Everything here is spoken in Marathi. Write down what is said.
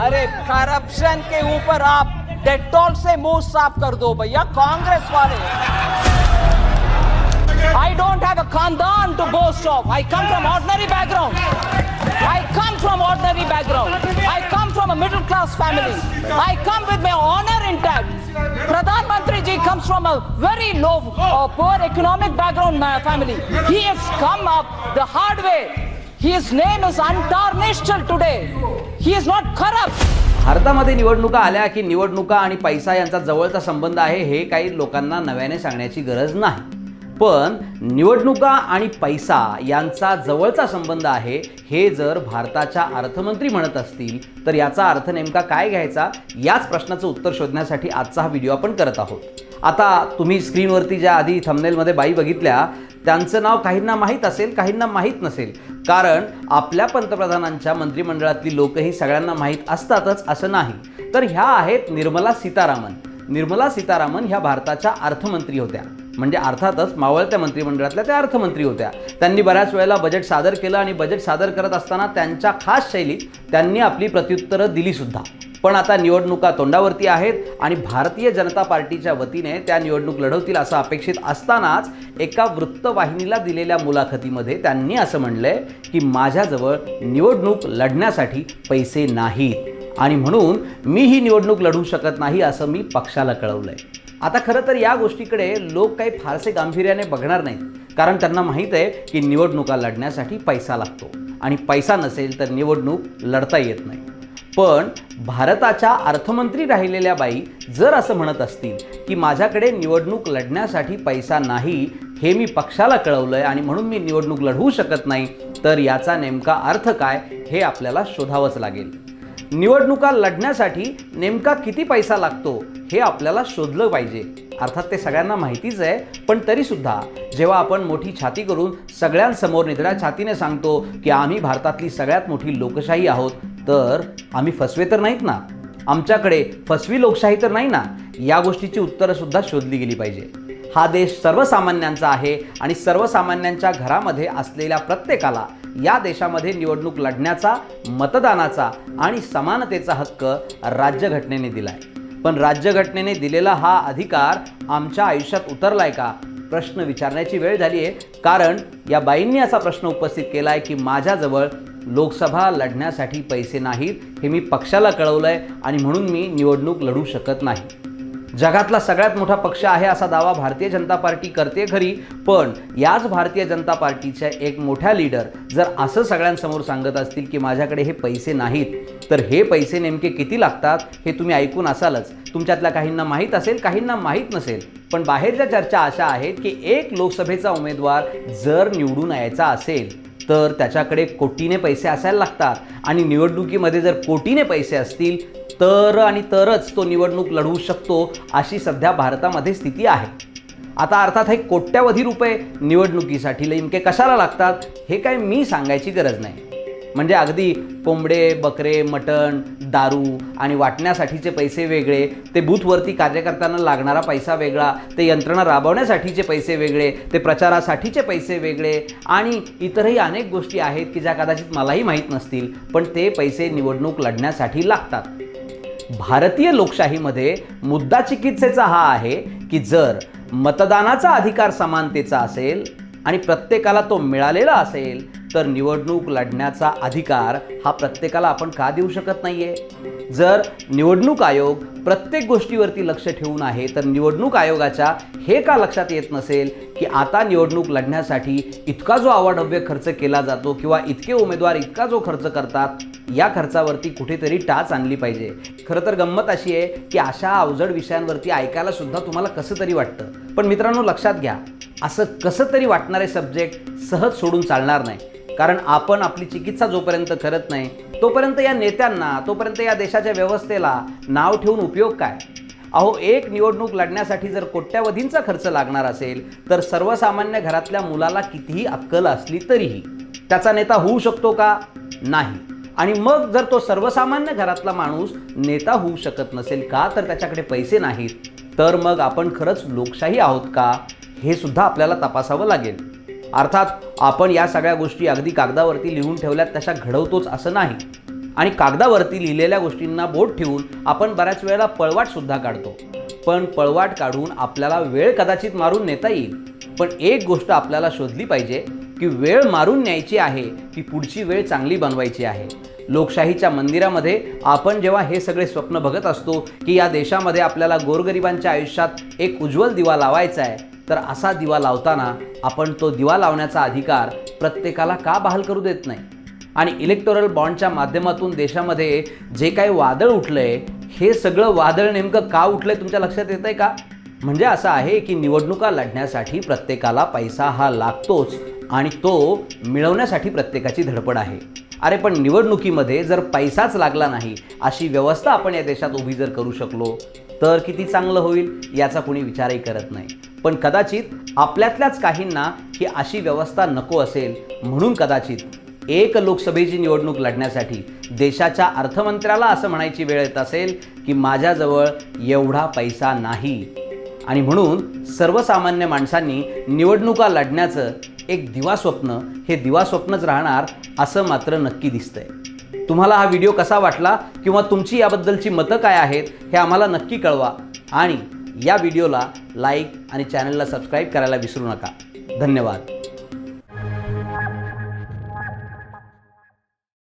अरे करप्शन के ऊपर आप डेटॉल से मुँह साफ़ कर दो भैया, कांग्रेस वाले। आई डोंट हैव अ खानदान to boast of I come from ordinary background I come from ordinary background I come from a middle class family I come with my honour intact प्रधानमंत्री ji comes from a very low poor economic background family he He has come His name is untarnished today today. He is not corrupt. भारतामध्ये निवडणुका आल्या की निवडणुका आणि पैसा यांचा जवळचा संबंध आहे हे काही लोकांना नव्याने सांगण्याची गरज नाही पण निवडणुका आणि पैसा यांचा जवळचा संबंध आहे हे जर भारताच्या अर्थमंत्री म्हणत असतील तर याचा अर्थ नेमका काय घ्यायचा याच प्रश्नाचं उत्तर शोधण्यासाठी आजचा हा व्हिडिओ आपण करत आहोत आता तुम्ही स्क्रीनवरती ज्या आधी थंबनेलमध्ये बाई बघितल्या त्यांचं नाव काहींना माहीत असेल काहींना माहीत नसेल. कारण आपल्या पंतप्रधानांच्या मंत्रिमंडळातली लोकही सगळ्यांना माहीत असतातच असं नाही. तर ह्या आहेत निर्मला सीतारामन. निर्मला सीतारामन ह्या भारताच्या अर्थमंत्री होत्या. म्हणजे अर्थातच मावळत्या मंत्रिमंडळातल्या त्या अर्थमंत्री होत्या. त्यांनी बऱ्याच वेळेला बजेट सादर केलं आणि बजेट सादर करत असताना त्यांच्या खास शैलीत त्यांनी आपली प्रत्युत्तरं दिलीसुद्धा पण आता निवडणुका तोंडावरती आहेत आणि भारतीय जनता पार्टीच्या वतीने त्या निवडणूक लढवतील असं अपेक्षित असतानाच एका वृत्तवाहिनीला दिलेल्या मुलाखतीमध्ये त्यांनी असं म्हणलंय की माझ्याजवळ निवडणूक लढण्यासाठी पैसे नाहीत. आणि म्हणून मी ही निवडणूक लढू शकत नाही असं मी पक्षाला कळवलंय. आता खरं तर या गोष्टीकडे लोक काही फारसे गांभीर्याने बघणार नाहीत. कारण त्यांना माहीत आहे की निवडणुका लढण्यासाठी पैसा लागतो. आणि पैसा नसेल तर निवडणूक लढता येत नाही. पण भारताच्या अर्थमंत्री राहिलेल्या बाई जर असं म्हणत असतील की माझ्याकडे निवडणूक लढण्यासाठी पैसा नाही हे मी पक्षाला कळवलं आहे आणि म्हणून मी निवडणूक लढवू शकत नाही तर याचा नेमका अर्थ काय हे आपल्याला शोधावंच लागेल. निवडणुका लढण्यासाठी नेमका किती पैसा लागतो? हे आपल्याला शोधलं पाहिजे. अर्थात ते सगळ्यांना माहितीच आहे पण तरीसुद्धा जेव्हा आपण मोठी छाती करून सगळ्यांसमोर निधड्या छातीने सांगतो की आम्ही भारतातली सगळ्यात मोठी लोकशाही आहोत तर आम्ही फसवे तर नाहीत ना? आमच्याकडे फसवी लोकशाही तर नाही ना? या गोष्टीची उत्तरं सुद्धा शोधली गेली पाहिजे. हा देश सर्वसामान्यांचा आहे आणि सर्वसामान्यांच्या घरामध्ये असलेल्या प्रत्येकाला या देशामध्ये निवडणूक लढण्याचा मतदानाचा आणि समानतेचा हक्क राज्यघटनेने दिलाय. पण राज्यघटनेने दिलेला हा अधिकार आमच्या आयुष्यात उतरलाय का? प्रश्न विचारण्याची वेळ झाली आहे कारण या बाईंनी असा प्रश्न उपस्थित केला आहे की माझ्याजवळ लोकसभा लढण्यासाठी पैसे नाहीत हे मी पक्षाला कळवलं आहे आणि म्हणून मी निवडणूक लढू शकत नाही. जगातला सगळ्यात मोठा पक्ष आहे असा दावा भारतीय जनता पार्टी करते खरी पण याच भारतीय जनता पार्टीच्या एक मोठ्या लीडर जर असं सगळ्यांसमोर सांगत असतील की माझ्याकडे हे पैसे नाहीत तर हे पैसे नेमके किती लागतात हे तुम्ही ऐकून असालच. तुमच्यातल्या काहींना माहीत असेल काहींना माहीत नसेल. पण बाहेरच्या चर्चा अशा आहेत की एक लोकसभेचा उमेदवार जर निवडून यायचा असेल तर त्याच्याकडे कोटीने पैसे असायला लागतात. आणि निवडणुकीमध्ये जर कोटीने पैसे असतील तर आणि तरच तो निवडणूक लढवू शकतो अशी सध्या भारतामध्ये स्थिती आहे. आता अर्थात हे कोट्यावधी रुपये निवडणुकीसाठी नेमके कशाला लागतात हे काय मी सांगायची गरज नाही. म्हणजे अगदी कोंबडे बकरे मटण दारू आणि वाटण्यासाठीचे पैसे वेगळे ते बूथवरती कार्यकर्त्यांना लागणारा पैसा वेगळा ते यंत्रणा राबवण्यासाठीचे पैसे वेगळे ते प्रचारासाठीचे पैसे वेगळे आणि इतरही अनेक गोष्टी आहेत की ज्या कदाचित मलाही माहीत नसतील पण ते पैसे निवडणूक लढण्यासाठी लागतात. भारतीय लोकशाहीमध्ये मुद्दा चिकित्सेचा हा आहे की जर मतदानाचा अधिकार समानतेचा असेल आणि प्रत्येकाला तो मिळालेला असेल तर निवडणूक लढण्याचा अधिकार हा प्रत्येकाला आपण का देऊ शकत नाही आहे जर निवडणूक आयोग प्रत्येक गोष्टीवरती लक्ष ठेवून आहे तर निवडणूक आयोगाच्या हे का लक्षात येत नसेल की आता निवडणूक लढण्यासाठी इतका जो अवाढव्य खर्च केला जातो किंवा इतके उमेदवार इतका जो खर्च करतात या खर्चावरती कुठेतरी टाच आणली पाहिजे. खरं तर गंमत अशी आहे की अशा अवजड विषयांवरती ऐकायला सुद्धा तुम्हाला कसं तरी वाटतं. पण मित्रांनो लक्षात घ्या असं कसं तरी वाटणारे सब्जेक्ट सहज सोडून चालणार नाही. कारण आपण आपली चिकित्सा जोपर्यंत करत नाही तोपर्यंत या नेत्यांना तोपर्यंत या देशाच्या व्यवस्थेला नाव ठेवून उपयोग काय? अहो एक निवडणूक लढण्यासाठी जर कोट्यावधींचा खर्च लागणार असेल तर सर्वसामान्य घरातल्या मुलाला कितीही अक्कल असली तरीही. त्याचा नेता होऊ शकतो का? नाही. आणि मग जर तो सर्वसामान्य घरातला माणूस नेता होऊ शकत नसेल का तर त्याच्याकडे पैसे नाहीत तर मग आपण खरंच लोकशाही आहोत का हे सुद्धा आपल्याला तपासावं लागेल. अर्थात आपण या सगळ्या गोष्टी अगदी कागदावरती लिहून ठेवल्यात तशा घडवतोच असं नाही. आणि कागदावरती लिहिलेल्या गोष्टींना बोट ठेवून आपण बऱ्याच वेळेला पळवाटसुद्धा काढतो. पण पळवाट काढून आपल्याला वेळ कदाचित मारून नेता येईल. पण एक गोष्ट आपल्याला शोधली पाहिजे की वेळ मारून न्यायची आहे की पुढची वेळ चांगली बनवायची आहे. लोकशाहीच्या मंदिरामध्ये आपण जेव्हा हे सगळे स्वप्न बघत असतो की या देशामध्ये आपल्याला गोरगरिबांच्या आयुष्यात एक उज्ज्वल दिवा लावायचा आहे तर असा दिवा लावताना आपण तो दिवा लावण्याचा अधिकार प्रत्येकाला का बहाल करू देत नाही? आणि इलेक्टोरल बॉन्डच्या माध्यमातून देशामध्ये जे काही वादळ उठलंय हे सगळं वादळ नेमकं का उठलंय तुमच्या लक्षात येत आहे का? म्हणजे असं आहे की निवडणुका लढण्यासाठी प्रत्येकाला पैसा हा लागतोच. आणि तो मिळवण्यासाठी प्रत्येकाची धडपड आहे. अरे पण निवडणुकीमध्ये जर पैसाच लागला नाही अशी व्यवस्था आपण या देशात उभी जर करू शकलो तर किती चांगलं होईल याचा कोणी विचारही करत नाही. पण कदाचित आपल्यातल्याच काहींना ही अशी व्यवस्था नको असेल म्हणून कदाचित एक लोकसभेची निवडणूक लढण्यासाठी देशाच्या अर्थमंत्र्याला असं म्हणायची वेळ येत असेल की माझ्याजवळ एवढा पैसा नाही. आणि म्हणून सर्वसामान्य माणसांनी निवडणुका लढण्याचं एक दिवास्वप्न हे दिवास्वप्नच राहणार असं मात्र नक्की दिसतंय. तुम्हाला हा व्हिडिओ कसा वाटला किंवा तुमची याबद्दलची मतं काय आहेत हे आम्हाला नक्की कळवा. आणि या व्हिडिओला लाईक आणि चॅनलला सबस्क्राईब करायला विसरू नका. धन्यवाद.